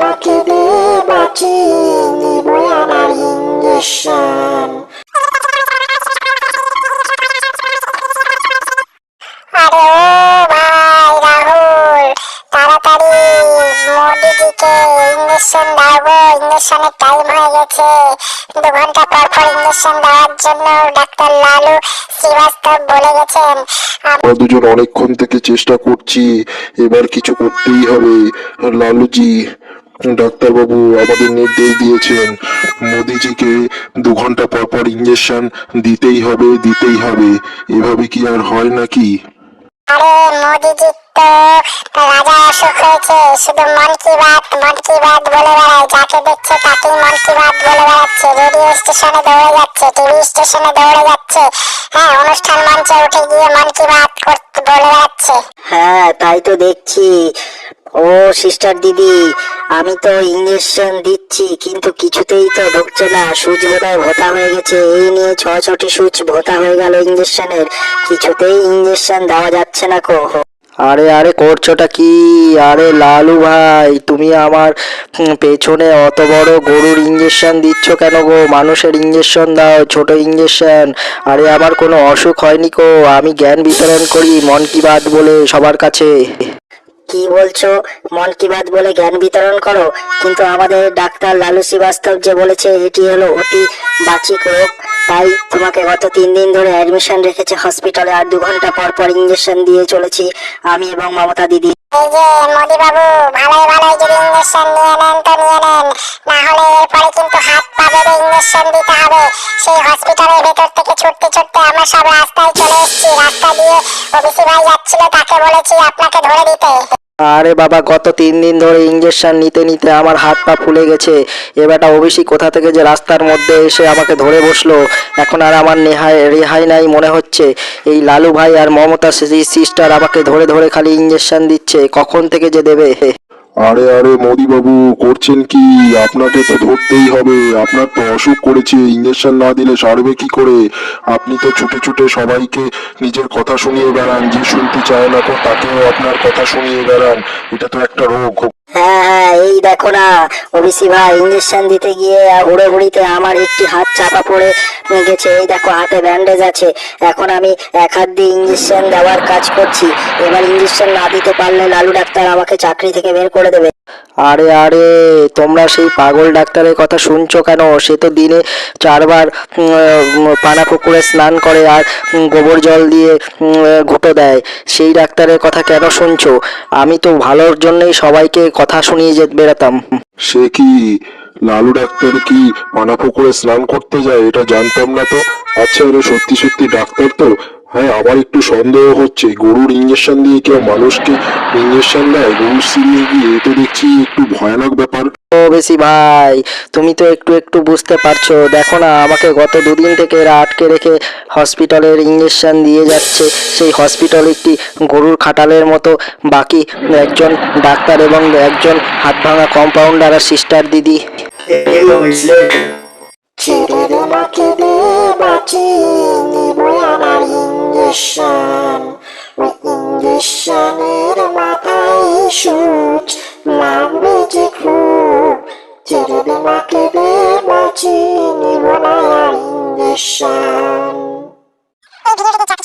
তোমাকে দিয়ে বাঁচিয়ে নিব আমার ইঞ্জেকশন। আরে ও ভাই রাহুল তাড়াতাড়ি মোদিজিকে ইঞ্জেকশন দাও গো ইঞ্জেকশনের টাইম হয়ে গেছে। দু ঘণ্টা পর পর ইঞ্জেকশন দেওয়ার জন্য ডাক্তার লালু শ্রীবাস্তব বলে গেছেন। আম- আমরা দুজন অনেকক্ষণ থেকে চেষ্টা করছি এবার কিছু করতেই হবে। লালুজি ডাক্তারবাবু আমাদের নির্দেশ দিয়েছেন। মোদিজিকে দু ঘণ্টা পর পর ইঞ্জেকশন দিতেই হবে দিতেই হবে। এভাবে কি আর হয় নাকি? আরে মোদিজি তো রাজা অসুখ হয়েছে শুধু মন কি বাত মন কি বাত বলে বেড়ায়। যাকে দেখছে তাকেই মন কি বাত বলে বেড়াচ্ছে। রেডিও স্টেশনে দৌড়ে যাচ্ছে টিভি স্টেশনে দৌড়ে যাচ্ছে। হ্যাঁ অনুষ্ঠান মঞ্চে উঠে গিয়ে মন কি বাত করতে বলে বেড়াচ্ছে। হ্যাঁ তাই তো দেখছি। ও সিস্টার দিদি, আমি তো ইঞ্জেকশন দিচ্ছি, কিন্তু কিছুতেই তো ঢুকছে না। সুচ বোধহয় ভোতা হয়ে গেছে। এই নিয়ে ছ ছটি সুচ ভোতা হয়ে গেল ইঞ্জেকশনের কিছুতেই ইঞ্জেকশন দেওয়া যাচ্ছে না কো। আরে আরে, করছোটা কি? আরে, লালু ভাই, তুমি আমার পেছনে অত বড় গরুর ইঞ্জেকশন দিচ্ছ কেন গো? মানুষের ইঞ্জেকশন দাও, ছোট ইঞ্জেকশন আরে, আমার কোনো অসুখ হয়নি কো। আমি জ্ঞান বিতরণ করি, মন কি বাত বলে সবার কাছে। কি বলছো? মন কি বাত বলে জ্ঞান বিতরণ করো? কিন্তু আমাদের ডাক্তার লালু শ্রীবাস্তব যে বলেছে, এটি হলো অতি বাচিক রোগ। তাই তোমাকে গত তিন দিন ধরে অ্যাডমিশন রেখেছে হসপিটালে আর দু ঘণ্টা পর পর ইঞ্জেকশন দিয়ে চলেছি আমি এবং মমতা দিদি। এই না হাত ইঞ্জেকশন দিতে হবে। সেই হসপিটালের ভেতর থেকে ছুটতে ছুটতে আমরা সব রাস্তায় চলে ভাই যাচ্ছিল, তাকে বলেছি আপনাকে ধরে দিতে। আরে বাবা, গত তিন দিন ধরে ইঞ্জেকশন নিতে নিতে আমার হাত পা ফুলে গেছে। এবারটা অভিষেক কোথা থেকে যে রাস্তার মধ্যে এসে আমাকে ধরে বসল? এখন আর আমার নেহাই রেহাই নাই মনে হচ্ছে। এই লালু ভাই আর মমতা সিস্টার আমাকে ধরে ধরে খালি ইঞ্জেকশন দিচ্ছে। কখন থেকে যে দেবে? আরে আরে মোদি বাবু করছেন কি? আপনাকে তো ধরতেই হবে। আপনার তো অসুখ করেছে। ইঞ্জেকশন না দিলে সারবে কি করে? আপনি তো ছুটে ছুটে সবাইকে নিজের কথা শুনিয়ে বেড়ান। যে শুনতে চায় না তো তাকেও আপনার কথা শুনিয়ে বেড়ান। এটা তো একটা রোগ। এই দেখো না, ওবিসি ভাই, ইঞ্জেকশন দিতে গিয়ে উড়ে উড়িতে আমার একটি হাত চাপা পড়ে গেছে। এই দেখো, হাতে ব্যান্ডেজ আছে। এখন আমি এক হাত দিয়ে ইঞ্জেকশন দেওয়ার কাজ করছি। এবার ইঞ্জেকশন না দিতে পারলে লালু ডাক্তার আমাকে চাকরি থেকে বের করে দেবে। আরে আরে, তোমরা সেই পাগল ডাক্তারের কথা শুনছো কেন? সে তো দিনে চারবার পানা পুকুরে স্নান করে আর গোবর জল দিয়ে ঘুঁটো দেয়। সেই ডাক্তারের কথা কেন শুনছো? আমি তো ভালোর জন্যই সবাইকে কথা শুনিয়ে যে বেড়াতাম। সে কি লালু ডাক্তার কি পানা পুকুরে স্নান করতে যায়, এটা জানতাম না তো? আচ্ছা সত্যি সত্যি, ডাক্তার তো। হ্যাঁ আমার একটু সন্দেহ হচ্ছে। গরুর ইঞ্জেকশন দিয়ে কেউ মানুষকে ইঞ্জেকশন দেয় গরুর সিরিয়ে গিয়ে তো দেখছি একটু ভয়ানক ব্যাপার। ও বেশি ভাই তুমি তো একটু একটু বুঝতে পারছ। দেখো না আমাকে গত দুদিন থেকে এরা আটকে রেখে হসপিটালের ইঞ্জেকশন দিয়ে যাচ্ছে। সেই হসপিটাল একটি গরুর খাটালের মতো। বাকি একজন ডাক্তার এবং একজন হাত ভাঙা কম্পাউন্ডার আর সিস্টার দিদি। ইঞ্জেকশন ওই ইঞ্জেকশনের মাথায় সুচ লাগবে যে খুব ছেড়ে তোমাকে দিয়ে বাঁচিয়ে নিব আমার ইঞ্জেকশন এই ভিডিওটিতে যা